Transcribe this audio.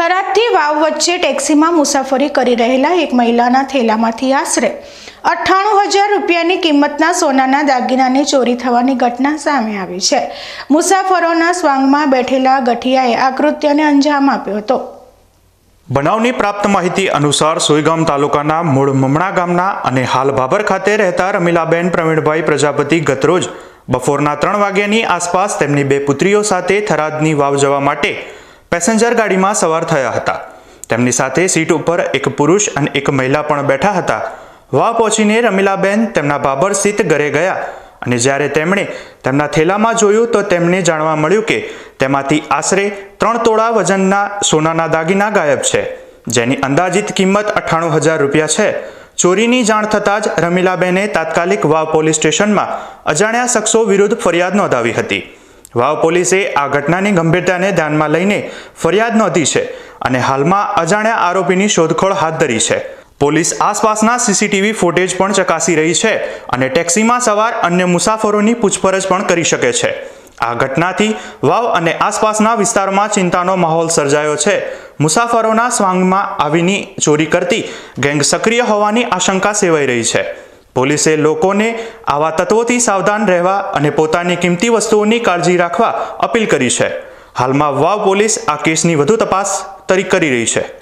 થરાદથી વાવ વચ્ચે ટેક્સીમાં મુસાફરી કરી રહેલા એક મહિલાના થેલામાંથી આશરે અઠ્ઠાણું હજાર રૂપિયાની કિંમતના સોનાના દાગીનાની ચોરી થવાની ઘટના સામે આવી છે. મુસાફરોના સ્વાંગમાં બેઠેલા ગઠિયાએ આ કૃત્યને અંજામ આપ્યો હતો. બનાવની પ્રાપ્ત માહિતી અનુસાર સોયગામ તાલુકાના મૂળ મમણા ગામના અને હાલ ભાભર ખાતે રહેતા રમીલાબેન પ્રવીણભાઈ પ્રજાપતિ ગતરોજ બપોરના ત્રણ વાગ્યાની આસપાસ તેમની બે પુત્રીઓ સાથે થરાદની વાવ જવા માટે પેસેન્જર ગાડીમાં સવાર થયા હતા. તેમની સાથે સીટ ઉપર એક પુરુષ અને એક મહિલા પણ બેઠા હતા. વા પહોંચીને રમીલાબેન તેમના બાબર સ્થિત ઘરે ગયા અને જ્યારે તેમણે તેમના થેલામાં જોયું તો તેમને જાણવા મળ્યું કે તેમાંથી આશરે ત્રણ તોળા વજનના સોનાના દાગીના ગાયબ છે, જેની અંદાજિત કિંમત અઠ્ઠાણું હજાર રૂપિયા છે. ચોરીની જાણ થતાં જ રમીલાબેને તાત્કાલિક વાવ પોલીસ સ્ટેશનમાં અજાણ્યા શખ્સો વિરુદ્ધ ફરિયાદ નોંધાવી હતી. વાવ પોલીસે આ ઘટનાની ગંભીરતાને ધ્યાનમાં લઈને ફરિયાદ નોંધી છે અને હાલમાં અજાણ્યા આરોપીની શોધખોળ હાથ ધરી છે. પોલીસ આસપાસના સીસીટીવી ફૂટેજ પણ ચકાસી રહી છે અને ટેક્સીમાં સવાર અન્ય મુસાફરોની પૂછપરછ પણ કરી શકે છે. આ ઘટનાથી વાવ અને આસપાસના વિસ્તારોમાં ચિંતાનો માહોલ સર્જાયો છે. મુસાફરોના સ્વાંગમાં આવીની ચોરી કરતી ગેંગ સક્રિય હોવાની આશંકા સેવાઈ રહી છે. પોલીસે લોકોને આવા તત્વોથી સાવધાન રહેવા અને પોતાની કિંમતી વસ્તુઓની કાળજી રાખવા અપીલ કરી છે. હાલમાં વાવ પોલીસ આ કેસની વધુ તપાસ તરી કરી રહી છે.